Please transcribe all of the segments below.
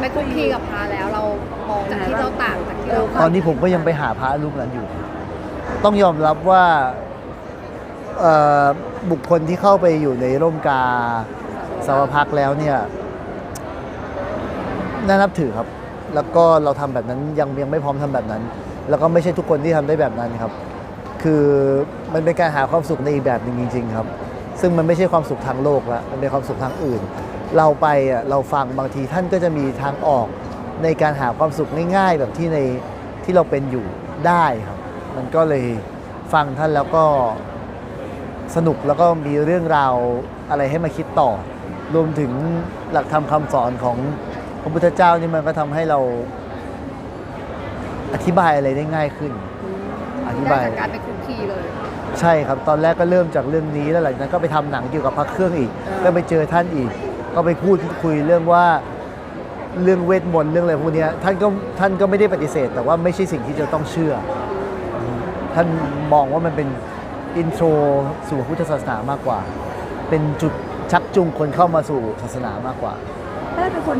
ไปคุกคีกับพระแล้วเรามองจากที่เราต่างจากที่เราตอนนี้ผมก็ยังไปหาพระรูปนั้นอยู่ ต้องยอมรับว่าเอ่อบุคคลที่เข้าไปอยู่ในร่มกาสาวพักแล้วเนี่ยน่านับถือครับ แล้วก็เราทำแบบนั้นยังยังไม่พร้อมทำแบบนั้น แล้วก็ไม่ใช่ทุกคนที่ทำได้แบบนั้นครับ คือมันเป็นการหาความสุขในอีกแบบหนึ่งจริง ๆ ครับ ซึ่งมันไม่ใช่ความสุขทางโลกละมันเป็นความสุขทางอื่น เราไปอะเราฟังบางทีท่านก็จะมีทางออกในการหาความสุขง่าย ๆ แบบที่ในที่เราเป็นอยู่ได้ครับ มันก็เลยฟังท่านแล้วก็สนุกแล้วก็มีเรื่องราวอะไรให้มาคิดต่อ รวมถึงหลักธรรมคำสอนของพระพุทธเจ้านี่มันก็ทำให้เราอธิบายอะไรได้ง่ายขึ้น อธิได้บายจากการไปคุกคีเลย ใช่ครับตอนแรกก็เริ่มจากเรื่องนี้แล้วหลังจากนั้นก็ไปทำหนังเกี่ยวกับพระเครื่องอีกอ่าก็ไปเจอท่านอีก ก็ไปพูดคุยเรื่องว่าเรื่องเวทมนต์เรื่องอะไรพวกเนี้ยท่านก็ท่านก็ไม่ได้ปฏิเสธ แต่ว่าไม่ใช่สิ่งที่จะต้องเชื่อ ท่านมองว่ามันเป็นอินโทรสู่พุทธศาสนามากกว่า เป็นจุดชักจูงคนเข้ามาสู่ศาสนามากกว่าแม่เป็นคน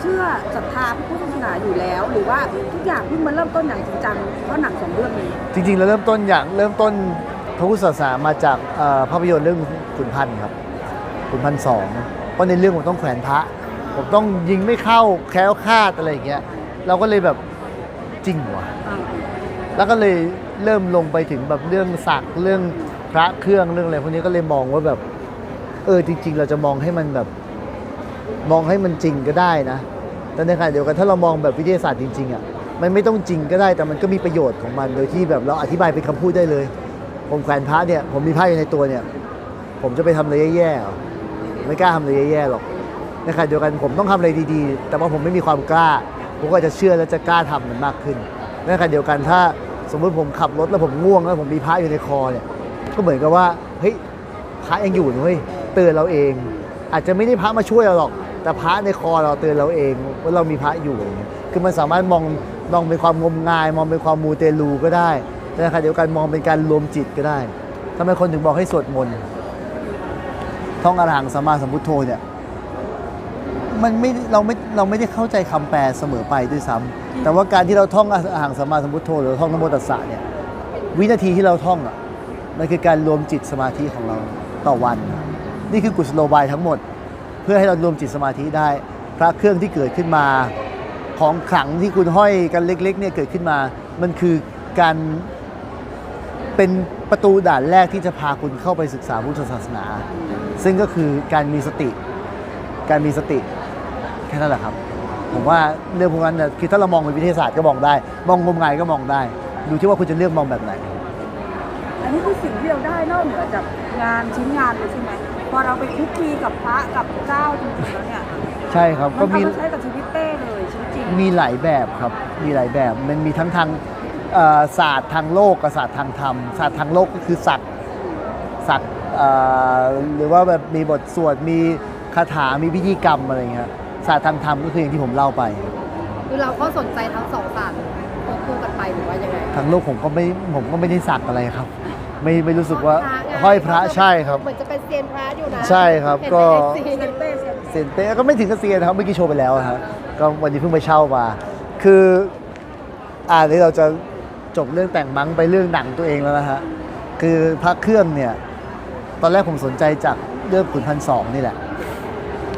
เชื่อศรัทธาพระพุทธศาสนาอยู่แล้ว หรือว่าทุกอย่างเพิ่งมาเริ่มต้นอย่างจริงจังเพราะหนังสองเรื่องนี้ จริงๆเราเริ่มต้นอย่างเริ่มต้นพระพุทธศาสนามาจากเอ่อภาพยนตร์เรื่องขุนพันธ์ครับขุนพันธ์สอง เพราะในเรื่องผมต้องแขวนพระ ผมต้องยิงไม่เข้าแคล้วคลาดอะไรอย่างเงี้ยเราก็เลยแบบจริงวะแล้วก็เลยเริ่มลงไปถึงแบบเรื่องศักดิ์เรื่องพระเครื่องเรื่องอะไรพวกนี้ก็เลยมองว่าแบบ เออจริง ๆ เราจะมองให้มันแบบ มองให้มันจริงก็ได้นะแต่ในขณะเดียวกันถ้าเรามองแบบวิทยาศาสตร์จริงๆอะมันไม่ต้องจริงก็ได้แต่มันก็มีประโยชน์ของมัน โดยที่แบบเราอธิบายเป็นคำพูดได้เลย ผมแขวนพระเนี่ย ผมมีพระอยู่ในตัวเนี่ย ผมจะไปทำอะไรแย่ๆ ไม่กล้าทำอะไรแย่ๆหรอกในขณะเดียวกันผมต้องทำอะไรดีๆ แต่ว่าผมไม่มีความกล้า ผมก็จะเชื่อและจะกล้าทำมันมากขึ้นในขณะเดียวกันถ้าสมมติผมขับรถแล้วผมง่วงแล้วผมมีพระอยู่ในคอเนี่ยก็เหมือนกับว่าเฮ้ยพระยังอยู่นะเว้ยเตือนเราเอง อาจจะไม่ได้พระมาช่วยเราหรอก แต่พระในคอเราเตือนเราเองว่าเรามีพระอยู่อย่างเงี้ยคือมันสามารถมองมองเป็นความงมงาย มองเป็นความมูเตลูก็ได้แต่ในขณะเดียวกันมองเป็นการรวมจิตก็ได้ทำไมคนถึงบอกให้สวดมนต์ ท่องอรหังสัมมาสัมพุทโธเนี่ยมันไม่เราไม่เราไม่ได้เข้าใจคำแปลเสมอไปด้วยซ้ำแต่ว่าการที่เราท่องอรหังสัมมาสัมพุทโธหรือท่องนโมตัสสะเนี่ยวินาทีที่เราท่องอะมันคือการรวมจิตสมาธิของเราต่อวัน นี่คือกุศโลบายทั้งหมด เพื่อให้เรารวมจิตสมาธิได้ พระเครื่องที่เกิดขึ้นมาของขลังที่คุณห้อยกันเล็กๆเนี่ยเกิดขึ้นมา มันคือการเป็นประตูด่านแรกที่จะพาคุณเข้าไปศึกษาพุทธศาสนา ซึ่งก็คือการมีสติ การมีสติแค่นั้นแหละครับ ผมว่าเรื่องพวกนั้นน่ะคือถ้าเรามองเป็นวิทยาศาสตร์ก็มองได้ มองงมงายก็มองได้ ดูที่ว่าคุณจะเลือกมองแบบไหน อันนี้คือสิ่งที่เราได้นอกเหนือจากงานชิ้นงานเลยใช่ไหมพอเราไปคุกคีกับพระกับเจ้าจริงๆแล้วเนี่ยใช่ครับมัก็นมีทำมาใช้กับชีวิตเต้เลยชีวิตจริงมีหลายแบบครับมีหลายแบบมันมีทั้งทางเอ่อศาสตร์ทางโลกกับศาสตร์ทางธรรมศาสตร์ทางโลกก็คือสักสักเอ่อ หรือว่าแบบมีบทสวดมีคาถามีพิธีกรรมอะไรเงี้ยศาสตร์ทางธรรมก็คืออย่างที่ผมเล่าไป คือเราก็สนใจทั้งสองศาสตร์ควบคู่กันไปหรือว่ายังไงทางโลกผมก็ไม่ผมก็ไม่ได้สักอะไรครับ ไม่ไม่รู้สึกว่าไงห้อยพระใช่ครับเหมือนจะเป็นเซียนพระอยู่นะใช่ครับเห็นก็ในไอจีเซนเต้เซนเซนเต้ก็ไม่ถึงกับเซียนนะครับเมื่อกี้โชว์ไปแล้วอะครับก็วันนี้เพิ่งไปเช่ามา คืออ่านี้เราจะจบเรื่องแต่งมั้งไปเรื่องหนังตัวเองแล้วนะฮะคือพระเครื่องเนี่ย ตอนแรกผมสนใจจากเรื่องขุนพันสองนี่แหละ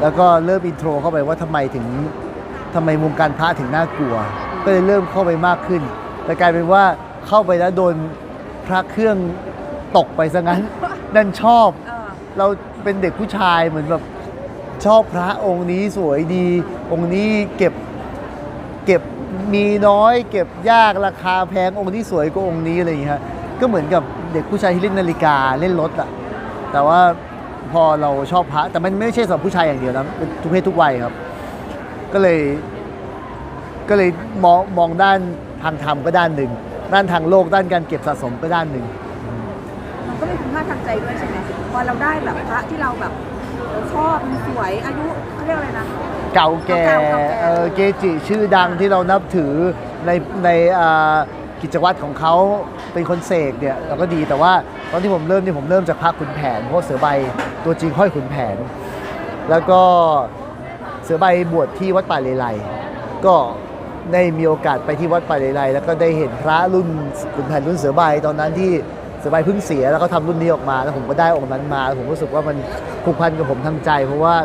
แล้วก็เริ่มอินโทรเข้าไปว่าทำไมถึงทำไมวงการพระถึงน่ากลัว ก็เลยเริ่มเข้าไปมากขึ้นแต่กลายเป็นว่าเข้าไปแล้วโดนพระเครื่องตกไปซะงั้นดันชอบเออเราเป็นเด็กผู้ชายเหมือนแบบชอบพระองค์นี้สวยดี องค์นี้เก็บเก็บมีน้อยเก็บยากราคาแพงองค์ที่สวยกว่าองค์นี้อะไรอย่างเงี้ยฮะก็เหมือนกับเด็กผู้ชายที่เล่นนาฬิกาเล่นรถอะ แต่ว่าพอเราชอบพระแต่มันไม่ใช่สำหรับผู้ชายอย่างเดียวนะเป็นทุกเพศทุกวัยครับ ก็เลย ก็เลยมองมองด้านทางธรรมก็ด้านหนึ่งด้านทางโลกด้านการเก็บสะสมก็ด้านหนึ่งมันก็มีคุณค่าทางใจด้วยใช่ไหมพอเราได้แบบพระที่เราแบบเราชอบมันสวยอายุเขาเรียกอะไรนะเก่าแก่เก่าแก่เอ่อเกจิชื่อดังที่เรานับถือในในอ่า กิจวัตรของเขาเป็นคนเสกเนี่ยเราก็ดีแต่ว่าตอนที่ผมเริ่มนี่ผมเริ่มจากพระขุนแผนเพราะเสือใบตัวจริงห้อยขุนแผน แล้วก็เสือใบบวชที่วัดป่าเลไลก็ได้มีโอกาสไปที่วัดป่าเลไลแล้วก็ได้เห็นพระรุ่นขุนแผนรุ่นเสือใบตอนนั้นที่เสือใบเพิ่งเสียแล้วก็ทำรุ่นนี้ออกมาแล้วผมก็ได้องค์นั้นมาแล้วผมรู้สึกว่ามันผูกพันกับผมทางใจ เพราะว่า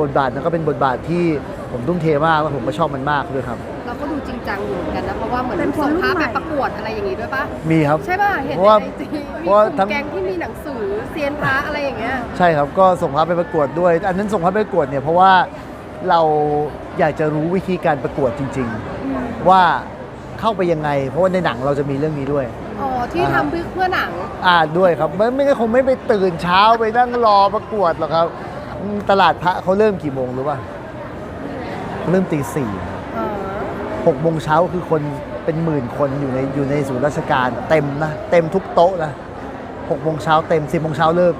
บทบาทนั้นก็เป็นบทบาทที่ผมทุ่มเทมากแล้วผมก็ชอบมันมากด้วยครับ จริงจังอยู่เหมือนกันนะเพราะว่าเหมือนเป็นคนส่งรุ่นภาพใหม่ไปประกวดอะไรอย่างงี้ด้วยปะมีครับ ใช่ป่ะเห็นเพราะว่าในไอจีเพมีราะว่ากลุ่ทั้งมแก๊งที่มีหนังสือเซียนพระอะไรอย่างเงี้ย ใช่ครับ ก็ส่งพระไปประกวดด้วย อันนั้นส่งพระไปประกวดเนี่ยเพราะว่าเราอยากจะรู้วิธีการประกวดจริง ๆ ว่าเข้าไปยังไง เพราะว่าในหนังเราจะมีเรื่องนี้ด้วย อ๋อ ที่ทำเพื่อเพื่อหนัง อ่าด้วยครับไม่ไม่งั้นคงไม่ไปตื่นเช้าไปนั่งรอประกวดหรอกครับอืมตลาดพระเขาเริ่มกี่โมงรู้ป่ะเขาเริ่มตีสี่ อ๋อหกโมงเช้าคือคนเป็นหมื่นคนอยู่ในอยู่ในศูนย์ราชการเต็มนะเต็มทุกโต๊ะนะหกโมงเช้าเต็มสิบโมงเช้าเลิก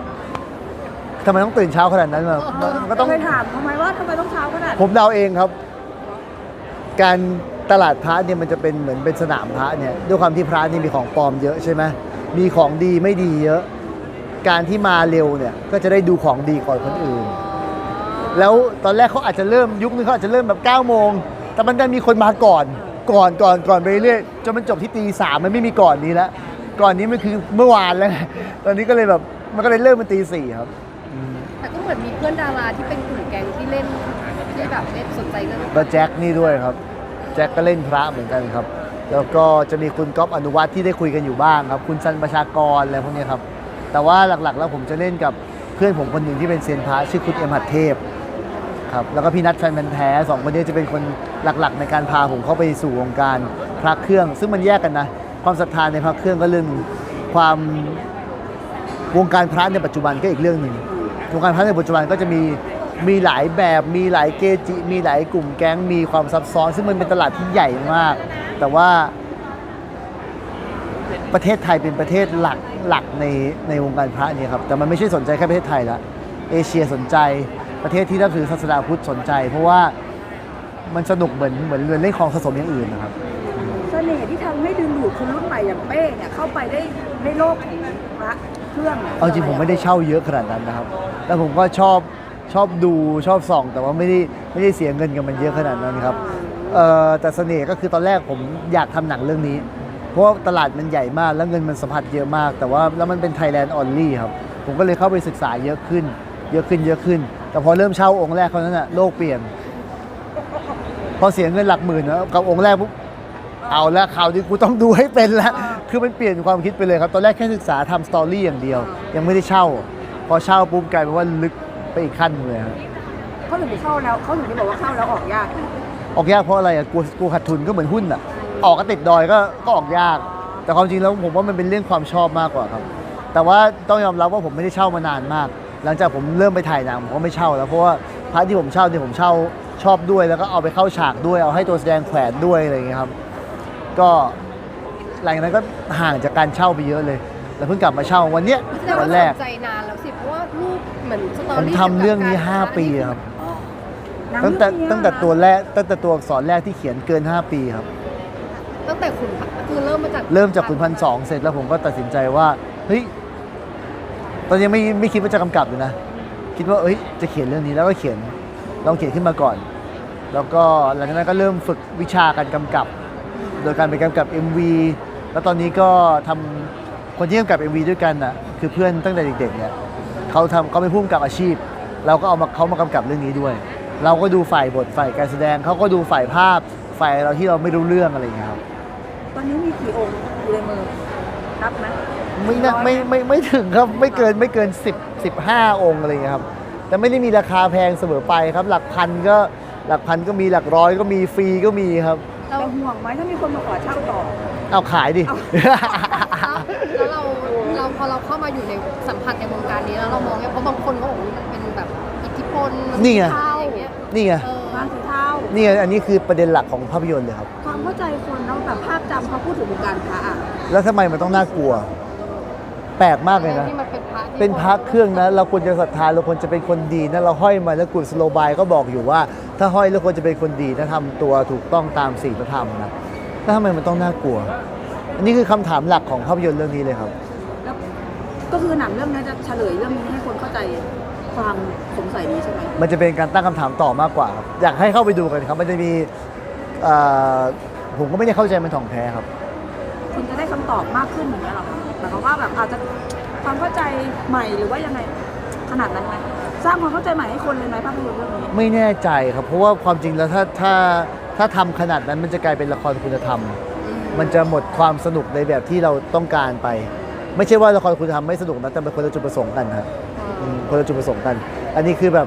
ทำไมต้องตื่นเช้าขนาดนั้นล่ะมันก็ต้องเคยถามทำไมว่าทำไมต้องเช้าขนาดผมเดาเองครับ การตลาดพระเนี่ยมันจะเป็นเหมือนเป็นสนามพระเนี่ยด้วยความที่พระนี่มีของปลอมเยอะใช่ไหมมีของดีไม่ดีเยอะ การที่มาเร็วเนี่ยก็จะได้ดูของดีก่อนคนอื่น แล้วตอนแรกเขาอาจจะเริ่มยุคนึงเขาอาจจะเริ่มแบบ9ก้าโมง แต่มันดันมีคนมาก่อน ก่อนก่อนก่อนไปเรื่อยจนมันจบที่ตีสามมันไม่มีก่อนนี้แล้ว ก่อนนี้มันคือเมื่อวานแล้วไงตอนนี้ก็เลยแบบมันก็เลยเริ่มเป็นตีสี่ครับ แต่ก็เหมือนมีเพื่อนดาราที่เป็นกลุ่มแก๊งที่เล่นที่แบบเล่นสนใจเรื่องแล้วแจ็คนี่ด้วยครับ แจ็คก็เล่นพระเหมือนกันครับ แล้วก็จะมีคุณก๊อฟอนุวัฒน์ที่ได้คุยกันอยู่บ้างครับ คุณสันประชากรอะไรพวกเนี้ยครับ แต่ว่าหลักๆ แล้วผมจะเล่นกับเพื่อนผมคนหนึ่งที่เป็นเซียนพระชื่อคุณเอ็มหัดเทพครับ แล้วก็พี่นัทแฟนมันธุ์แท้สองคนนี้จะเป็นคน หลักๆ ในการพาผมเข้าไปสู่วงการพระเครื่อง ซึ่งมันแยกกันนะ ความศรัทธาในพระเครื่องก็เรื่องหนึ่งความวงการพระในปัจจุบันก็อีกเรื่องหนึ่งวงการพระในปัจจุบันก็จะมีมีหลายแบบมีหลายเกจิ มีหลายกลุ่มแก๊งมีความซับซ้อน ซึ่งมันเป็นตลาดที่ใหญ่มาก แต่ว่า ประเทศไทยเป็นประเทศหลักหลักในในวงการพระเนี่ยครับแต่มันไม่ใช่สนใจแค่ประเทศไทยละเอเชียสนใจประเทศที่นับถือศาสนาพุทธสนใจ เพราะว่า มันสนุกเหมือนเหมือนเรียนเล่นของสะสมอย่างอื่นนะครับ เสน่ห์ที่ทำให้ดึงดูดคนรุ่นใหม่อย่างเป้เนี่ยเข้าไปได้ในโลกของพระเครื่องนี่ยเอาจริงผมไม่ได้เช่าเยอะขนาดนั้นนะครับแล้วผมก็ชอบชอบดูชอบส่อง แต่ว่าไม่ได้ไม่ได้เสียเงินกับมันเยอะขนาดนั้นครับเอ่อแต่เสน่ห์ก็คือตอนแรกผมอยากทำหนังเรื่องนี้ เพราะว่าตลาดมันใหญ่มากแล้วเงินมันสัมผัสเยอะมาก แต่ว่าแล้วมันเป็น Thailand only ครับ ผมก็เลยเข้าไปศึกษาเยอะขึ้น เยอะขึ้นเยอะขึ้น แต่พอเริ่มเช่าองค์แรกเท่านั้นน่ะโลกเปลี่ยน พอเสียเงินหลักหมื่นนะกับองค์แรกปุ๊บเอาละข่าวนี้กูต้องดูให้เป็นแล้วคือมันเปลี่ยนความคิดไปเลยครับ ตอนแรกแค่ศึกษาทำสตอรี่อย่างเดียว ยังไม่ได้เช่า พอเช่าปุ๊บกลายเป็นว่าลึกไปอีกขั้นหนึ่งเลยครับเขาถึงได้เข้าแล้วเขาถึงได้บอกว่าเข้าแล้วออกยาก ออกยากเพราะอะไรอะกลัวกลัวขาดทุนก็เหมือนหุ้นอะ ออกก็ติดดอยก็ก็ออกยาก แต่ความจริงแล้วผมว่ามันเป็นเรื่องความชอบมากกว่าครับ แต่ว่าต้องยอมรับว่าผมไม่ได้เช่ามานานมาก หลังจากผมเริ่มไปถ่ายหนังผมก็ไม่เช่าแล้วเพราะว่าพระที่ผมเช่าเนี่ยผมเช่า ชอบด้วยแล้วก็เอาไปเข้าฉากด้วย เอาให้ตัวแสดงแขวนด้วยอะไรอย่างเงี้ยครับ ก็หลังจากนั้นก็ห่างจากการเช่าไปเยอะเลย แล้วเพิ่งกลับมาเช่าวันเนี้ยแสดงวัว่านสแรกนใจนานแล้วสิเพราะว่ารูปเหมือนสตอผมรี่ทำเรื่องนี้5ปีครับ หนัตั้งแต่เรื่องนี้ตั้งแต่ตัวแรกตั้งแต่ตัวอักษรแรกที่เขียนเกิน 5 ปีครับ ตั้งแต่ขุนพันคือเริ่มมาจากเริ่มจากขุนพันสองเสร็จแล้วผมก็ตัดสินใจว่าเฮ้ยตอนนี้ไม่ไม่คิดว่าจะกำกับเลยนะ คิดว่าเอ้ยจะเขียนเรื่องนี้แล้วก็เขียนลองเขียนขึ้นมาก่อน แล้วก็หลังจากนั้นก็เริ่มฝึกวิชาการกำกับ โดยการไปกำกับ MV แล้วตอนนี้ก็ทำคนที่กำกับ MV ด้วยกันน่ะคือเพื่อนตั้งแต่เด็กๆเนี่ยเขาทำเขาเป็นผู้กำกับอาชีพ เราก็เอามาเขามากำกับเรื่องนี้ด้วย เราก็ดูฝ่ายบทฝ่ายการแสดงเขาก็ดูฝ่ายภาพฝ่ายเราที่เราไม่รู้เรื่องอะไรอย่างเงี้ยครับตอนนี้มีกี่องค์อยู่ในมือนับไหมไม่นะไม่ไม่ไม่ถึงครับไม่เกินไม่เกิน 10 15 องค์อะไรอย่างเงี้ยครับแต่ไม่ได้มีราคาแพงเสมอไปครับ หลักพันก็ หลักพันก็มีหลักร้อยก็มีฟรีก็มีครับเราแต่ห่วงไหมถ้ามีคนมาขอเช่าต่อ เอาขายดิ แล้วเราเราพอเราเข้ามาอยู่ในสัมผัสในวงการนี้แล้วเรามองเนี่ยเพราะบางคนเขาบอกว่ามันเป็นแบบอิทธิพลนี่ไงเท่าอย่างเงี้ยนี่ไงเออบ้านสีเท่านี่ไงอันนี้คือประเด็นหลักของภาพยนตร์เลยครับ ความเข้าใจคนเนาะแบบภาพจำพอพูดถึงวงการพระอะแล้วทำไมมันต้องน่ากลัวแปลกมากเลยนะ ที่มันเป็นพระที่เป็นพระเครื่องนะ เราควรจะศรัทธาเราควรจะเป็นคนดีนะเราห้อยมาแล้วกุศโลบายก็บอกอยู่ว่า ถ้าห้อยแล้วควรจะเป็นคนดีถ้าทำตัวถูกต้องตามศีลธรรมนะแล้วทำไมมันต้องน่ากลัว อันนี้คือคำถามหลักของภาพยนตร์เรื่องนี้เลยครับ แล้วก็คือหนังเรื่องนี้จะเฉลยเรื่องนี้ให้คนเข้าใจความสงสัยนี้ใช่ไหมมันจะเป็นการตั้งคำถามต่อมากกว่าครับอยากให้เข้าไปดูกันครับ มันจะมีเอ่อผมก็ไม่ได้เข้าใจมันถ่องแท้ครับ คุณจะได้คำตอบมากขึ้นอย่างเงี้ยเหรอคะ หมายความว่าแบบอาจจะความเข้าใจใหม่หรือว่ายังไงขนาดนั้นไหมสร้างความเข้าใจใหม่ให้คนเลยไหมภาพยนตร์เรื่องนี้ไม่แน่ใจครับ เพราะว่าความจริงแล้วถ้าถ้าถ้าทำขนาดนั้นมันจะกลายเป็นละครคุณธรรม มันจะหมดความสนุกในแบบที่เราต้องการไป ไม่ใช่ว่าละครคุณธรรมไม่สนุกนะแต่เป็นคนละจุดประสงค์กันครับอืมคนละจุดประสงค์กัน อันนี้คือแบบ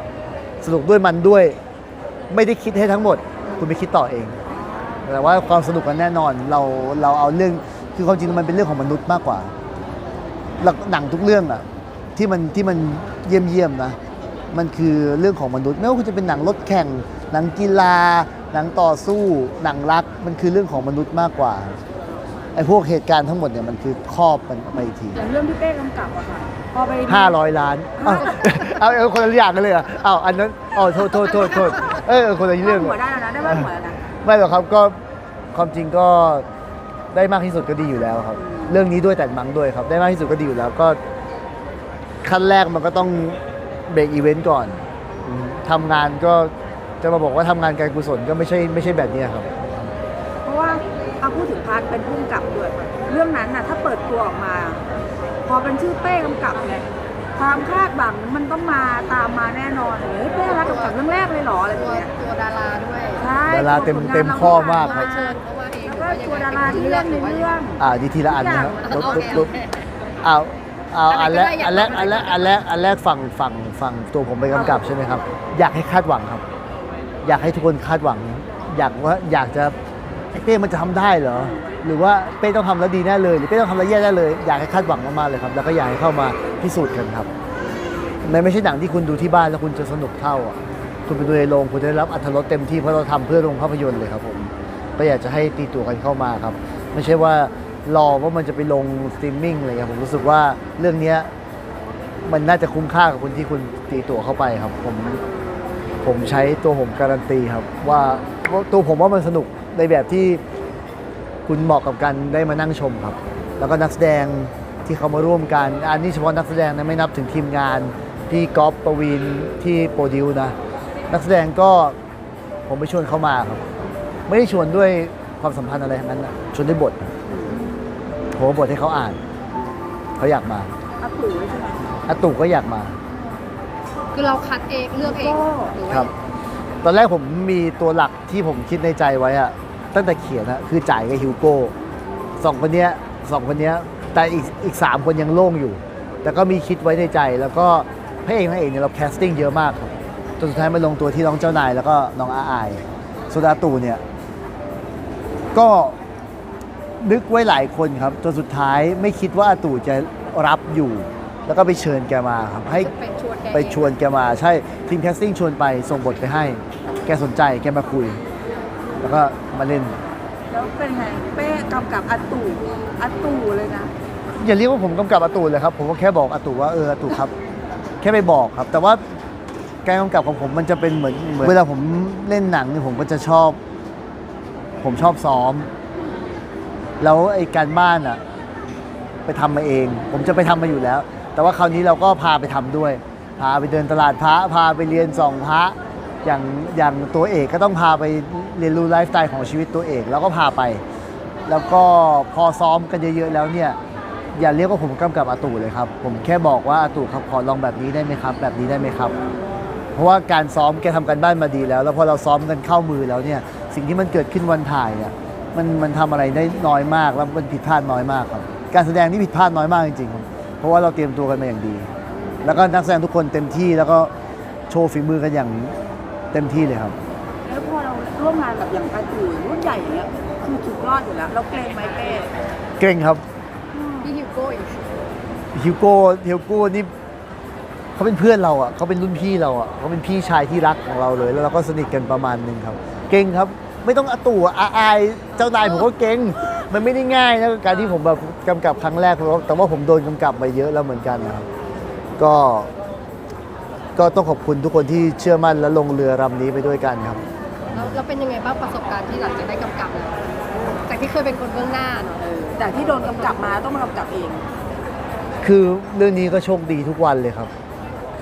สนุกด้วยมันด้วย ไม่ได้คิดให้ทั้งหมด คุณไปคิดต่อเอง แต่ว่าความสนุกกันแน่นอนเราเราเอาเรื่องคือความจริงมันเป็นเรื่องของมนุษย์มากกว่าแล้ว หนังทุกเรื่องอะที่มันที่มันเยี่ยมเยี่ยมๆนะ มันคือเรื่องของมนุษย์ ไม่ว่าคุณจะเป็นหนังรถแข่ง หนังกีฬา หนังต่อสู้ หนังรัก มันคือเรื่องของมนุษย์มากกว่าไอ้พวกเหตุการณ์ทั้งหมดเนี่ยมันคือครอบมันไปอีกทีอย่างเรื่องที่เป้กำกับอะค่ะพอไปห้าร้อยล้านเอาเอาเอาคนละอย่างกันเลยเหรอะเอาอันนั้นอ๋อโทษโทษโทษโทษเออคนละได้เรื่องหัวได้แล้วนะได้บ้านหัวแล้วนะไม่หรอกครับก็ความจริงก็ได้มากที่สุดก็ดีอยู่แล้วครับ เรื่องนี้ด้วยแต่มังด้วยครับ ได้มากที่สุดก็ดีอยู่แล้วก็ ขั้นแรกมันก็ต้องเบรกอีเวนต์ก่อนอืมทำงานก็จะมาบอกว่าทำงานการกุศลก็ไม่ใช่ไม่ใช่แบบนี้ครับ เพราะว่าเอาพูดถึงพาร์ทเป็นผู้กำกับด้วยค่ะเรื่องนั้นน่ะถ้าเปิดตัวออกมา พอเป็นชื่อเป้กำกับเนี่ยความคาดหวังมันต้องมาตามมาแน่นอนเลยเฮ้ยเป้รักกำกับเรื่องแรกเลยเหรออะไรแบตับวเนี้ยตัวดาราด้วย ใช่ดาราเต็มผลงนเต็มรข้อมากผ่นไปเชิญเขา มาเองแล้วหก็รือตัวว่าดาราที่เล่นในเรื่องอ่าดีทีละอันนะครับทุลกบอย่างลบลบเอาเอาอันแรกอะไรก็ได้อันแรกอยากอันแรกอันแรกอันแรกฝั่งฝั่งฝั่งตัวผมไปกำกับใช่ไหมครับ อยากให้คาดหวังครับ อยากให้ทุกคนคาดหวัง อยากว่าอยากจะไอ้เป้มันจะทำได้เหรอ หรือว่าเป้ต้องทำแล้วดีแน่เลย หรือเป้ต้องทำแล้วแย่แน่เลย อยากให้คาดหวังมากๆเลยครับ แล้วก็อยากให้เข้ามาพิสูจน์กันครับมันไม่ใช่หนังที่คุณดูที่บ้านแล้วคุณจะสนุกเท่าอะคุณไปดูในโรงคุณจะได้รับอรรถรสเต็มที่เพราะเราทำเพื่อโรงภาพยนตร์เลยครับผม ก็อยากจะให้ตีตัวกันเข้ามาครับ ไม่ใช่ว่ารอว่ามันจะไปลงสตรีมมิ่งอะไรครับผมรู้สึกว่าเรื่องเนี้ยมันน่าจะคุ้มค่ากับคนที่คุณตีตัวเข้าไปครับ ผมผมใช้ตัวผมการันตีครับ ว่าว่าตัวผมว่ามันสนุกในแบบที่คุณเหมาะกับการได้มานั่งชมครับ แล้วก็นักแสดงที่เขามาร่วมกัน อันนี้เฉพาะนักแสดงนะไม่นับถึงทีมงานที่ก๊อฟปรวีนที่โปรดิวนะ นักแสดงก็ผมไปชวนเขามาครับ ไม่ได้ชวนด้วยความสัมพันธ์อะไรทั้งนั้นนะชวนด้วยบทนะผมเอาบทให้เขาอ่าน เขาอยากมาอาตู่ใช่ไหมอาตุก็อยากมา คือเราคัดเองเลือกเองหรือว่าครับ ตอนแรกผมมีตัวหลักที่ผมคิดในใจไว้อะตั้งแต่เขียนอะคือจ่ายกับฮิวโก้สองคนเนี้ยสองคนเนี้ย แต่อีกอีกสามคนยังโล่งอยู่ แต่ก็มีคิดไว้ในใจ แล้วก็พระเอกนางเอกเนี่ยเราแคสติ้งเยอะมากครับจนสุดท้ายมาลงตัวที่น้องเจ้านายแล้วก็น้องอาอายส่วนอาตูเนี่ย ก็นึกไว้หลายคนครับจนสุดท้ายไม่คิดว่าอาตู่จะรับอยู่ แล้วก็ไปเชิญแกมาครับให้ไปชวนแกไปชวนแกมาใช่ทีมแคสติ้งชวนไปส่งบทไปให้ แกสนใจแกมาคุย แล้วก็มาเล่น แล้วเป็นไงเป้กำกับอาตู่อาตู่เลยนะอย่าเรียกว่าผมกำกับอาตูเลยครับ ผมก็แค่บอกอาตูว่าเอออาตูครับ แค่ไปบอกครับ แต่ว่าการกำกับของผมมันจะเป็นเหมือนเหมือนเวลาผมเล่นหนังเนี่ยผมก็จะชอบ ผมชอบซ้อม แล้วไอ้การบ้านอะไปทำมาเอง ผมจะไปทำมาอยู่แล้ว แต่ว่าคราวนี้เราก็พาไปทำด้วย พาไปเดินตลาดพระพาไปเรียนส่องพระอย่างอย่างตัวเอกก็ต้องพาไปเรียนรู้ไลฟ์สไตล์ของชีวิตตัวเอกแล้วก็พาไป แล้วก็พอซ้อมกันเยอะๆแล้วเนี่ยอย่าเรียกว่าผมกำกับอาตู่เลยครับ ผมแค่บอกว่าอาตู่ครับขอลองแบบนี้ได้ไหมครับ แบบนี้ได้ไหมครับ เพราะว่าการซ้อมแกทำกันบ้านมาดีแล้ว แล้วพอเราซ้อมกันเข้ามือแล้วเนี่ย สิ่งที่มันเกิดขึ้นวันถ่ายเนี่ยมันมันทำอะไรได้น้อยมากแล้วมันผิดพลาดน้อยมากครับ การแสดงนี่ผิดพลาดน้อยมากจริงๆครับเพราะว่าเราเตรียมตัวกันมาอย่างดี แล้วก็นักแสดงทุกคนเต็มที่แล้วก็โชว์ฝีมือกันอย่างเต็มที่เลยครับ แล้วพอเราร่วมงานกับอย่างอาตู่รุ่นใหญ่อย่างเงี้ยคือสุดยอดอยู่แล้ว เราเกรงไหมเป้เก่งครับพี่ฮิวโก้อีกฮิวโก้ฮิวโก้นี่เขาเป็นเพื่อนเราอะเขาเป็นรุ่นพี่เราอะเขาเป็นพี่ชายที่รักของเราเลย แล้วเราก็สนิทกันประมาณหนึ่งครับ เก่งครับ ไม่ต้องอาตู่อาอายเจ้านายผมก็เก่ง มันไม่ได้ง่ายนะการที่ผมแบบกำกับครั้งแรกเพราะว่าแต่ว่าผมโดนกำกับมาเยอะแล้วเหมือนกันนะครับก็ก็ต้องขอบคุณทุกคนที่เชื่อมั่นและลงเรือลำนี้ไปด้วยกันครับ แล้วแล้วเป็นยังไงบ้างประสบการณ์ที่หลังจากได้กำกับแล้วจากที่เคยเป็นคนเบื้องหน้าเนาะเออแต่ที่โดนกำกับมาต้องมากำกับเอง คือเรื่องนี้ก็โชคดีทุกวันเลยครับ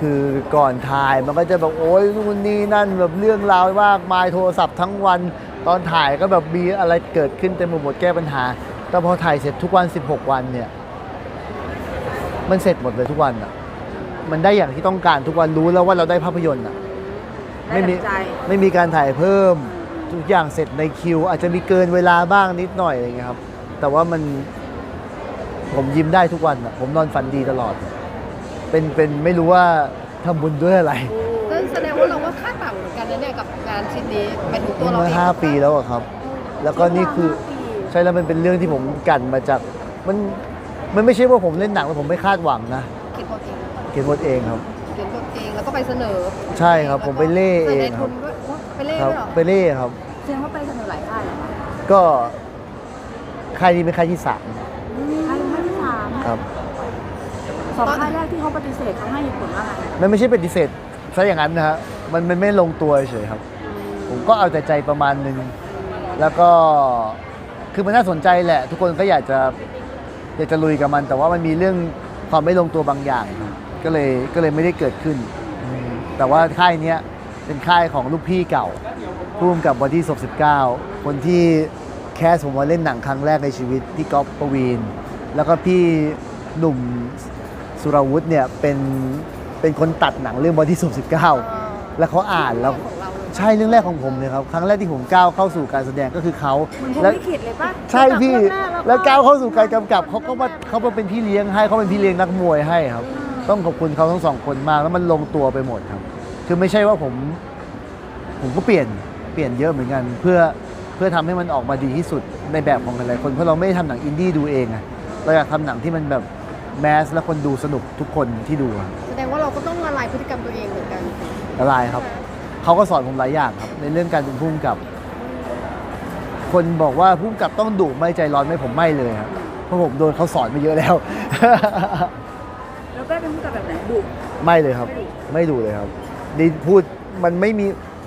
ทคือก่อนถ่ายมันก็จะแบบโอ้ยนู่นนี่นั่นแบบเรื่องราวมากมายโทรศัพท์ทั้งวัน ตอนถ่ายก็แบบมีอะไรเกิดขึ้นเต็มไปหมดแก้ปัญหา แต่พอถ่ายเสร็จทุกวัน 16 วันเนี่ย มันเสร็จหมดเลยทุกวันอะ มันได้อย่างที่ต้องการทุกวันรู้แล้วว่าเราได้ภาพยนตร์อะได้ไม่มีดั่งใจไม่มีการถ่ายเพิ่มทุกอย่างเสร็จในคิว อาจจะมีเกินเวลาบ้างนิดหน่อยอะไรเงี้ยครับ แต่ว่ามันผมยิ้มได้ทุกวันอะผมนอนฝันดีตลอด เป็นเป็นไม่รู้ว่าทำบุญด้วยอะไรนั่น แสดงว่าเราก็คาดหวังเหมือนกันนะเนี่ยกับงานชิ้นนี้เป็นถึงตัวเราเมื่อเองห้าปีแล้วอะครับ แล้วก็นี่คือใช่แล้วมันเป็นเรื่องที่ผมกลั่นมาจากมันมันไม่ใช่ว่าผมเล่นหนังแล้วผมไม่คาดหวังนะเขียนบทเองเขียนบทเองครับ เขียนบทเองแล้วก็ไปเสนอใช่ครับผมไปเล่เองในคทุรับนด้วยโอ๊ยไปเล่ครัด้บวยเหรอไปเล่ครับ แสดงว่าไปเสนอหลายค่ายเหรอคะก็ค่ายนี้เป็นค่ายที่สามค่ายค่ายที่สามครับ สองค่ายแรกที่เขาปฏิเสธเขาให้เหตุผลว่าอะไร มันไม่ใช่ปฏิเสธ ซะอย่างนั้นนะฮะมันมันไม่ลงตัวเฉยครับ ผมก็เอาแต่ใจประมาณนึงแล้วก็คือมันน่าสนใจแหละ ทุกคนก็อยากจะอยากจะลุยกับมัน แต่ว่ามันมีเรื่องความไม่ลงตัวบางอย่างครับก็เลยก็เลยไม่ได้เกิดขึ้น แต่ว่าค่ายเนี้ยเป็นค่ายของลูกพี่เก่าร่วมกับบอดี้ศพ19คนที่แคสผมมาเล่นหนังครั้งแรกในชีวิตที่ก๊อฟปวีน แล้วก็พี่หนุ่มสุรวุฒิเนี่ยเป็น เป็นคนตัดหนังเรื่องบอดี้ศพ19แล้วเขาอ่านแล้ว ของเราเลยใช่เรื่องแรกของผมเลยครับ ครั้งแรกที่ผมก้าวเข้าสู่การแสดงก็คือเขามันคงแล้วไม่ขิดเลยปะใช่พี่จับเรื่องหน้แล้วก้าวเข้าสู่การกำกับเขาก็มาเขามาเป็นพี่เลี้ยงให้เขาเป็นพี่เลี้ยงนักมวยให้ครับ ต้องขอบคุณเขาทั้งสองคนมากแล้วมันลงตัวไปหมดครับ คือไม่ใช่ว่าผม ผมก็เปลี่ยนเปลี่ยนเยอะเหมือนกัน เพื่อเพื่อทำให้มันออกมาดีที่สุดในแบบของหลายๆคนเพราะเราไม่ได้ทำหนังอินดี้ดูเองอะเราอยากทำหนังที่มันแบบ แมสและคนดูสนุกทุกคนที่ดูอะแสดงว่าเราก็ต้องละลายพฤติกรรมตัวเองเหมือนกันละลายครับเขาก็สอนผมหลายอย่างครับ ในเรื่องการเป็นผู้กำกับ คนบอกว่าผู้กำกับต้องดุไม่ใจร้อนไม่ผมไม่เลยครับเพราะผมโดนเขาสอนมาเยอะแล้ว แล้วก็เป็นผู้กำกับแบบไหนดุไม่เลยครับ ไม่ดุเลยครับดีพูดมันไม่มี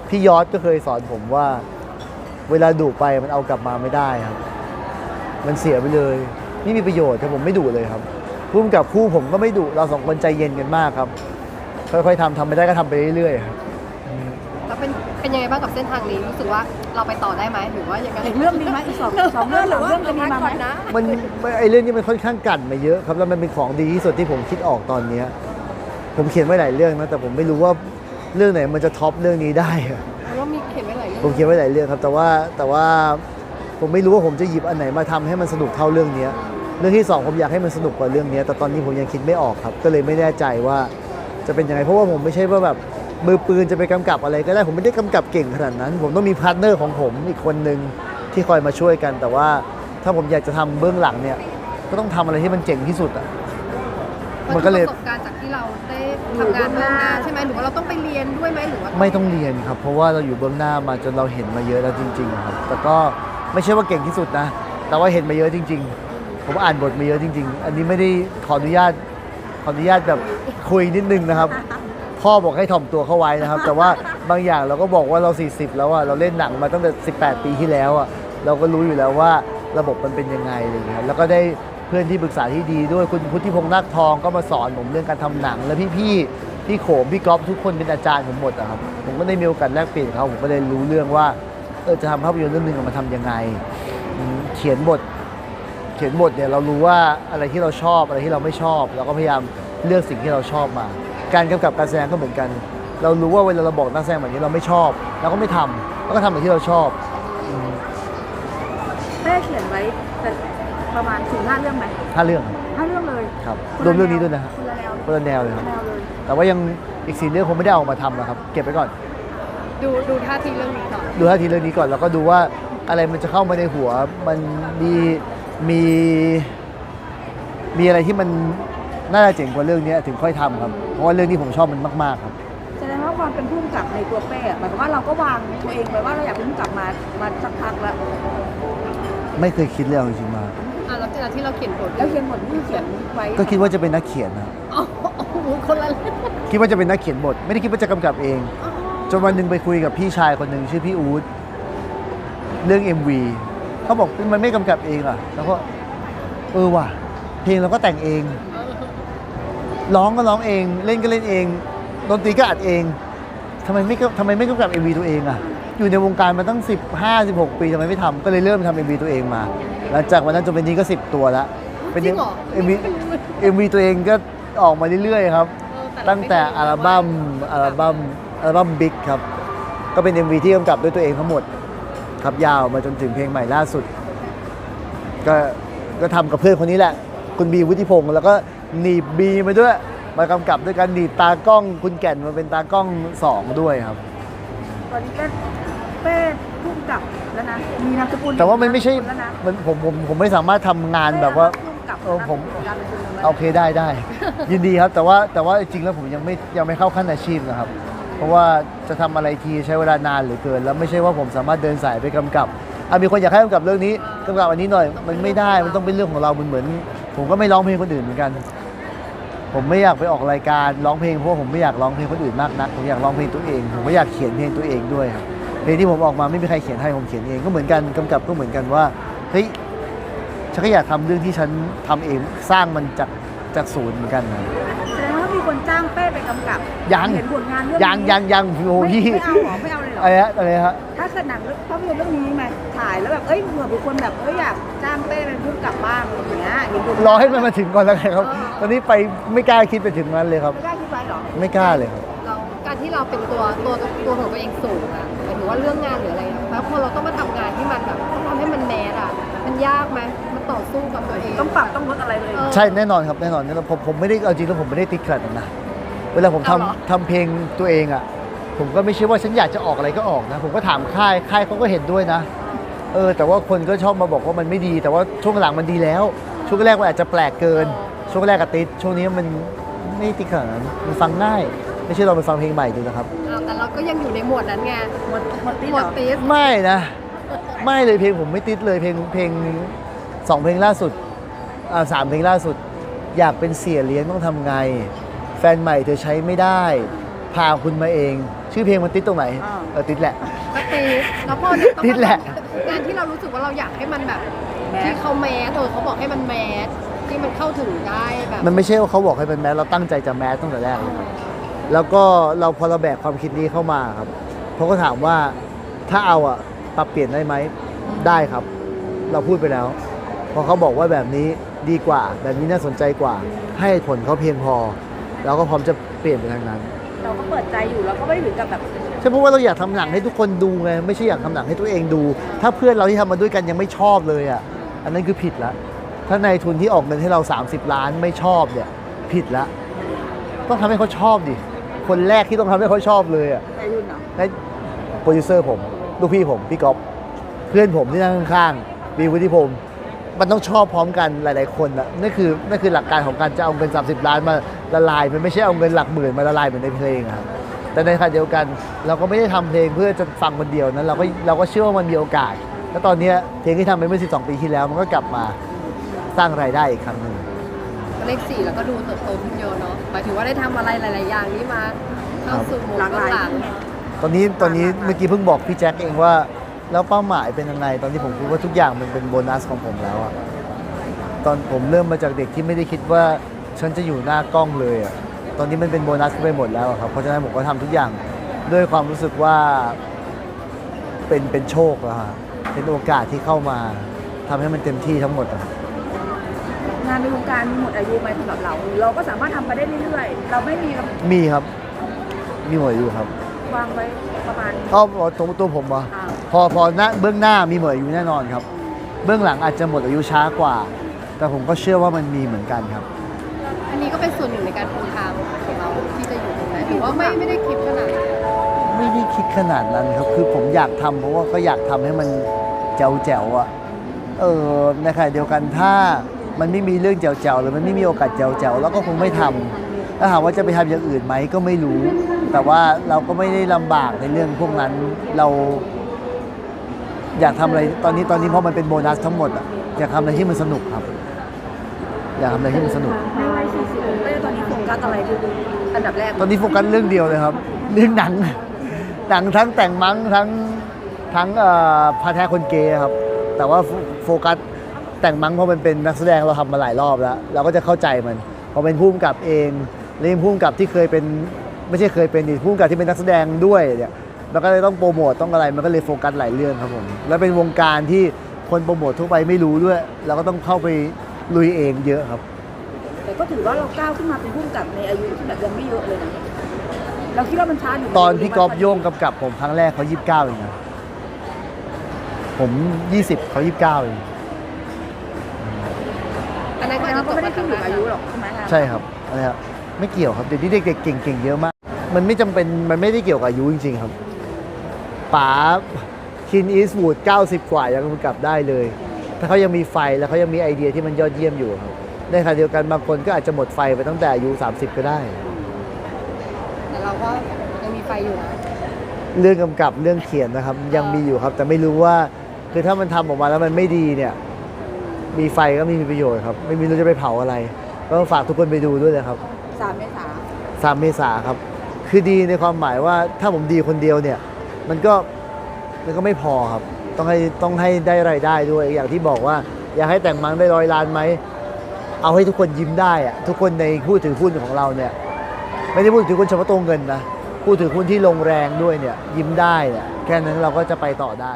พี่ยอดก็เคยสอนผมว่า เวลาดุไปมันเอากลับมาไม่ได้ครับ มันเสียไปเลยไม่มีประโยชน์แต่ผมไม่ดุเลยครับ พุ่มกับคู่ผมก็ไม่ดุเราสองคนใจเย็นกันมากครับค่อยๆทำทำไม่ได้ก็ทำไปเรื่อยๆครับแล้วเป็นเป็นยังไงบ้างกับเส้นทางนี้รู้สึกว่าเราไปต่อได้ไหมหรือว่ายังไงอีกเรื่องนี้ไหมอีกสองสองเรื่องสามเรื่องจะมีมาไหมก่อนนะมันมันไอเรื่องนี้มันค่อนข้างกลั่นมาเยอะครับแล้วมันเป็นของดีที่สุดที่ผมคิดออกตอนเนี้ยผมเขียนไว้หลายเรื่องนะแต่ผมไม่รู้ว่าเรื่องไหนมันจะท็อปเรื่องนี้ได้อะเพราะว่ามีเขียนไว้หลายเรื่องผมเขียนไว้หลายเรื่องครับ แต่ว่าแต่ว่าผมไม่รู้ว่าผมจะหยิบอันไหนมาทำให้มันสนุกเท่าเรื่องเนี้ย เรื่องที่สองผมอยากให้มันสนุกกว่าเรื่องเนี้ยแต่ตอนนี้ผมยังคิดไม่ออกครับ ก็เลยไม่แน่ใจว่าจะเป็นยังไง เพราะว่าผมไม่ใช่ว่าแบบมือปืนจะไปกำกับอะไรก็ได้ ผมไม่ได้กำกับเก่งขนาดนั้น ผมต้องมีพาร์ทเนอร์ของผมอีกคนหนึ่งที่คอยมาช่วยกัน แต่ว่าถ้าผมอยากจะทำเบื้องหลังเนี่ย ก็ต้องทำอะไรที่มันเจ๋งที่สุดอะมันก็เลยประสบการณ์จากที่เราได้ทำงานเบื้องหน้าใช่ไหมหรือว่าเราต้องไปเรียนด้วยไหมหรือว่าไม่ต้องเรียนครับ เพราะว่าเราอยู่เบื้องหน้ามาจนเราเห็นมาเยอะแล้วจริง ๆ ครับ แต่ก็ไม่ใช่ว่าเก่งที่สุดนะ แต่ว่าเห็นมาเยอะจริง ๆ ผมอ่านบทมาเยอะจริง ๆ อันนี้ไม่ได้ขออนุญาตขออนุญาตแบบคุยนิดนึงนะครับ พ่อบอกให้ถ่อมตัวเข้าไว้นะครับ แต่ว่าบางอย่างเราก็บอกว่าเรา 40 แล้วอะเราเล่นหนังมาตั้งแต่ 18 ปีที่แล้วอะเราก็รู้อยู่แล้วว่าระบบมันเป็นยังไงอะไรอย่างเงี้ยครับแล้วก็ได้เพื่อนที่ปรึกษาที่ดีด้วยคุณพุทธิพงษ์นาคทองก็มาสอนผมเรื่องการทำหนัง แล้วพี่ๆพี่โขมพี่ก๊อฟทุกคนเป็นอาจารย์ผมหมดอะครับผมก็ได้มีโอกาสแลกเปลี่ยนกับเขาผมก็เลยรู้เรื่องว่าเออจะทำภาพยนตร์เรื่องหนึงออกมาทำยังไงอืมเขียนบท เขียนบทเนี่ยเรารู้ว่าอะไรที่เราชอบอะไรที่เราไม่ชอบ เราก็พยายามเลือกสิ่งที่เราชอบมา การกำกับการแสดงก็เหมือนกัน เรารู้ว่าเวลาเราบอกนักแสดงแบบนี้เราไม่ชอบเราก็ไม่ทำเราก็ทำแบบที่เราชอบอืมเป้เขียนไว้แต่ประมาณสี่ห้าเรื่องไหมห้าเรื่องห้าเรื่องเลยครับคนรละวมเรื่องนี้ด้วยนะครับคนละแนวคนละแนวเลยครับแนวเลยแต่ว่ายังอีกสี่เรื่องคงไม่ได้เอามาทำนะครับเก็บไว้ก่อน ดูดูท่าทีเรื่องนี้ก่อนดูท่าทีเรื่องนี้ก่อนแล้วก็ดูว่าอะไรมันจะเข้ามาในหัวมันมี มีมีอะไรที่มันน่าจะเจ๋งกว่าเรื่องนี้ถึงค่อยทำครับ เพราะว่าเรื่องนี้ผมชอบมันมาก ๆ ครับ แสดงว่าความเป็นผู้กำกับในตัวเป้อะหมายความว่าเราก็วางตัวเองไว้ว่าเราอยากเป็นผู้กำกับมามาสักพักแล้วไม่เคยคิดเลยเอาจริงๆมา อะแล้วจากที่เราเขียนบทแล้วเขียนบทที่เขียนไว้ก็คิดว่าจะเป็นนักเขียนนะครับอ๋อโอ้โหคนละเรื่องคิดว่าจะเป็นนักเขียนบท ไม่ได้คิดว่าจะกำกับเองอ๋อจนวันหนึ่งไปคุยกับพี่ชายคนหนึ่งชื่อพี่อู๊ดเรื่อง MV เขาบอกมันไม่กำกับเองอะแล้วก็เออว่ะ เพลงเราก็แต่งเอง ร้องก็ร้องเอง เล่นก็เล่นเอง ดนตรีก็อัดเองทำไมไม่ก็ทำไมไม่กำกับ MV ตัวเองอะอยู่ในวงการมาตั้ง 15 16 ปีทำไมไม่ทำก็เลยเริ่มทำ MV ตัวเองมา หลังจากวันนั้นจนเป็นนี้ก็ 10 ตัวแล้วเป็นจริงเหรอ MV MV ตัวเองก็ออกมาเรื่อยๆครับเออเราตั้งแต่อัลบั้มอัลบั้มอัลบั้มบิ๊กครับ ก็เป็น MV ที่กำกับด้วยตัวเองทั้งหมด ครับยาวมาจนถึงเพลงใหม่ล่าสุด ก็ก็ทำกับเพื่อนคนนี้แหละ คุณบีวุฒิพงศ์แล้วก็หนีบบีมาด้วย มากำกับด้วยกันหนีบตากล้องคุณแก่นมาเป็นตากล้องสองด้วยครับ ตอนนี้เล่นเป้พุ่มกับแล้วนะ มีนามสกุลแต่ว่ามันไม่ใช่แล้วนะมันผมผมผมไม่สามารถทำงานแบบว่า พุ่มกับเออผมนามสกุลแล้วนะโอเคได้ได้ ยินดีครับแต่ว่าแต่ว่าจริงๆแล้วผมยังไม่ยังไม่เข้าขั้นอาชีพนะครับ เพราะว่าจะทำอะไรทีใช้เวลานานเหลือเกิน แล้วไม่ใช่ว่าผมสามารถเดินสายไปกำกับอะมีคนอยากให้กำกับเรื่องนี้กำกับอันนี้หน่อย มันไม่ได้มันต้องเป็นเรื่องของเรามันเหมือน ผมก็ไม่ร้องเพลงคนอื่นเหมือนกัน ผมไม่อยากไปออกรายการร้องเพลงเพราะว่าผมไม่อยากร้องเพลงคนอื่นมากนักผมอยากร้องเพลงตัวเองผมไม่อยากเขียนเพลงตัวเองด้วยครับเพลงที่ผมออกมาไม่มีใครเขียนให้ผมเขียนเองก็เหมือนกันกำกับก็เหมือนกันว่าเฮ้ยฉันก็อยากทำเรื่องที่ฉันทำเองสร้างมันจากจากศูนย์เหมือนกันนะแสดงว่ามี คนจ้างเป้ไปกำกับยังเห็นผลงานเรื่องยังนี้ยังยังโอ้ไม่พี่ไม่เอาเหรอไม่เอาเลยเหรออะไรฮะอะไรฮะถ้าเกิดหนังเรื่องภาพยนตร์เรื่องนี้มาถ่ายแล้วแบบเอ้ยเผื่อบุคคลแบบเอ้ยอยากจ้างเป้เป็นผู้กำกับบ้างอะไรอย่างเงี้ยเห็นผลงานรอให้มันมาถึงก่อนแล้วกันครับ ตอนนี้ไปไม่กล้าคิดไปถึงนั้นเลยครับ ไม่ได้คิดไว้เหรอไม่กล้าเลยครับ เราการที่เราเป็นตัวตัวตัวของตัวเองสูงอะหมายถึงว่าเรื่องงานหรืออะไรอะแล้วพอเราต้องมาทำงานที่มันแบบต้องทำให้มันแมสอะมันยากไหมมันต่อ สู้กับตัวเองต้องปรับต้องลดอะไรเลยเออใช่แน่นอนครับแน่นอนแน่นอนผมผมไม่ได้เอาจริงแล้วผมไม่ได้ติดขัดนะเวลาผมทำเอาเหรอทำเพลงตัวเองอะ ผมก็ไม่ใช่ว่าฉันอยากจะออกอะไรก็ออกนะ ผมก็ถามค่ายค่ายเขาก็เห็นด้วยนะ เออ แต่ว่าคนก็ชอบมาบอกว่ามันไม่ดี แต่ว่าช่วงหลังมันดีแล้ว ช่วงแรกมันอาจจะแปลกเกิน ช่วงแรกก็ติดช่วงนี้มันไม่ติดขนาดนั้นมันฟังง่าย ไม่ใช่เราไปฟังเพลงใหม่ดูนะครับ อ้าวแต่เราก็ยังอยู่ในหมวดนั้นไงหมดหมดที่หเหมรวดอตีสไม่นะ ไม่เลยเพลงผมไม่ติดเลยเพลงเพลง สองเพลงล่าสุดอ่าสามเพลงล่าสุด อยากเป็นเสียเลี้ยงต้องทำไง แฟนใหม่เธอใช้ไม่ได้ พาคุณมาเอง ชื่อเพลงมันติดตรงไหนเออติดแหละก็ตีสแล้วพอเนี่ยต้องติดแหละงานที่เรารู้สึกว่าเราอยากให้มันแบบแมสที่เขาแมสเออเขาบอกให้มันแมสที่มันเข้าถึงได้แบบมันไม่ใช่ว่าเขาบอกให้เป็นแมสเราตั้งใจจะแมสตั้งแต่แรกเลยครับแล้วก็เราพอเราแบกความคิดนี้เข้ามาครับเขาก็ถามว่าถ้าเอาอะปรับเปลี่ยนได้ไหมได้ครับ เราพูดไปแล้ว พอเขาบอกว่าแบบนี้ดีกว่า แบบนี้น่าสนใจกว่า ให้ผลเขาเพียงพอ เราก็พร้อมจะเปลี่ยนไปทางนั้น เราก็เปิดใจอยู่เราก็ไม่ได้ถึงกับแบบใช่เพราะว่าเราอยากทำหนังให้ทุกคนดูไงไม่ใช่อยากทำหนังให้ตัวเองดู ถ้าเพื่อนเราที่ทำมาด้วยกันยังไม่ชอบเลยอะอันนั้นคือผิดละถ้านายทุนที่ออกเงินให้เรา 30 ล้านไม่ชอบเนี่ยผิดละต้องทำให้เขาชอบดิคนแรกที่ต้องทำให้เขาชอบเลยอะใจยุ่นเหรอในโปรดิวเซอร์ผม ลูกพี่ผม พี่ก๊อฟเพื่อนผมที่นั่งข้างๆบีวุฒิพงศ์ มันต้องชอบพร้อมกันหลาย ๆ คนนะนั่นคือนั่นคือหลักการของการจะเอาเงิน 30 ล้านมาละลาย มันไม่ใช่เอาเงินหลักหมื่นมาละลายเหมือนในเพลงอะครับแต่ในขณะเดียวกัน เราก็ไม่ได้ทำเพลงเพื่อจะฟังคนเดียวนั้นเราก็เราก็เชื่อว่ามันมีโอกาส แล้วตอนเนี้ยเพลงที่ทำไปเมื่อ 12 ปีที่แล้ว มันก็กลับมาสร้างรายได้อีกครั้งหนึ่งเลขสี่แล้วก็ดูเติบโตขึ้นเยอะเนาะหมายถึงว่าได้ทำอะไรหลาย ๆ อย่างนี้มาเข้าสู่หมวดหลากหลายเบื้องหลังตอนนี้ตอนนี้เมื่อกี้เพิ่งบอกพี่แจ็คเองว่า แล้วเป้าหมายเป็นยังไงตอนที่ผมคิดว่าทุกอย่างมันเป็นโบนัสของผมแล้วอะตอนผมเริ่มมาจากเด็กที่ไม่ได้คิดว่าฉันจะอยู่หน้ากล้องเลยอะตอนนี้มันเป็นโบนัสไปหมดแล้วอะครับเพราะฉะนั้นผมก็ทำทุกอย่างด้วยความรู้สึกว่าเป็นเป็นโชคอะฮะเป็นโอกาสที่เข้ามาทำให้มันเต็มที่ทั้งหมดอะงานในวงการมีหมดอายุไหมสำหรับเรา เราก็สามารถทำไปได้เรื่อยๆเราไม่มีมีครับ มีหมดอยู่ครับวางไว้ประมาณก็ตัวตัวผมเหรออ่า พอพอหน้าเบื้องหน้ามีหมดอายุแน่นอนครับ เบื้องหลังอาจจะหมดอายุช้ากว่า แต่ผมก็เชื่อว่ามันมีเหมือนกันครับ อันนี้ก็เป็นส่วนหนึ่งในการปูทางของเราที่จะอยู่ตรงนั้นหรือว่าไม่ไม่ได้คิดขนาดนั้นไม่ได้คิดขนาดนั้นครับ คือผมอยากทำเพราะว่าก็อยากทำให้มันแจ๋วแจ๋วๆอะเออในขณะเดียวกันถ้ามันไม่มีเรื่องแจ๋วแจ๋วๆหรือมันไม่มีโอกาสแจ๋วแจ๋วๆเราก็คงไม่ทำถ้าถามว่าจะไปทำอย่างอื่นไหมก็ไม่รู้ แต่ว่าเราก็ไม่ได้ลำบากในเรื่องพวกนั้นเรา อยากทำอะไรตอนนี้ตอนนี้เพราะมันเป็นโบนัสทั้งหมดอะอยากทำอะไรที่มันสนุกครับ อยากทำอะไรที่มันสนุก ในวัย40เป้ตอนนี้โฟกัสอะไรคืออันดับแรกตอนนี้โฟกัสเรื่องเดียวเลยครับ เรื่องหนัง หนังทั้งแต่งมั้งทั้งทั้งเอ่อพาแท้คนเกย์ครับ แต่ว่าโฟโฟกัสแต่งมั้งเพราะมันเป็นนักแสดงเราทำมาหลายรอบแล้ว เราก็จะเข้าใจมันพอเป็นผู้กำกับเองเล่นผู้กำกับที่เคยเป็นไม่ใช่เคยเป็นดิผู้กำกับที่เป็นนักแสดงด้วยเนี่ย แล้วก็เลยต้องโปรโมทต้องอะไรมันก็เลยโฟกัสหลายเรื่องครับผมแล้วเป็นวงการที่คนโปรโมททั่วไปไม่รู้ด้วยเราก็ต้องเข้าไปลุยเองเยอะครับ แต่ก็ถือว่าเราก้าวขึ้นมาเป็นผู้กำกับในอายุที่แบบยังไม่เยอะเลยนะเราคิดว่ามันช้าอยู่ตอนพี่ก๊อฟโย่งกำกับผมครั้งแรกเขายี่สิบเก้าเองนะผมยี่สิบเขายี่สิบเก้าเองอันนั้นก็แต่อาจเราจะก็จบไม่ได้มาขึ้นอยู่กับอายุทางนั้นหรอกใช่ไหมคะใช่ครับอะไรครับไม่เกี่ยวครับเดี๋ยวนี้เด็กๆเก่งๆเยอะมาก มันไม่จำเป็นมันไม่ได้เกี่ยวกับอายุจริงๆครับ ป๋าคินอีสวูด90 กว่ายังกำกับได้เลย ถ้าเขายังมีไฟแล้วเขายังมีไอเดียที่มันยอดเยี่ยมอยู่ครับในขณะเดียวกันบางคนก็อาจจะหมดไฟไปตั้งแต่อายุ30 ก็ได้ แต่เราก็ยังมีไฟอยู่นะเรื่องกำกับเรื่องเขียนนะครับ ยังมีอยู่ครับ แต่ไม่รู้ว่าคือถ้ามันทำออกมาแล้วมันไม่ดีเนี่ย มีไฟก็ไม่มีประโยชน์ครับ ไม่มีรู้จะไปเผาอะไร ก็ฝากทุกคนไปดูด้วยนะครับสามเมษา สามเมษาครับ คือดีในความหมายว่าถ้าผมดีคนเดียวเนี่ย มันก็มันก็ไม่พอครับ ต้องให้ต้องให้ได้รายได้ด้วย อย่างที่บอกว่า อยากให้แต่งมังได้ร้อยล้านไหม เอาให้ทุกคนยิ้มได้อะทุกคนในผู้ถือหุ้นของเราเนี่ย ไม่ได้พูดถึงคนเฉพาะตัวเงินนะพูดถึงหุ้นที่ลงแรงด้วยเนี่ยยิ้มได้เนี่ยแค่นั้นเราก็จะไปต่อได้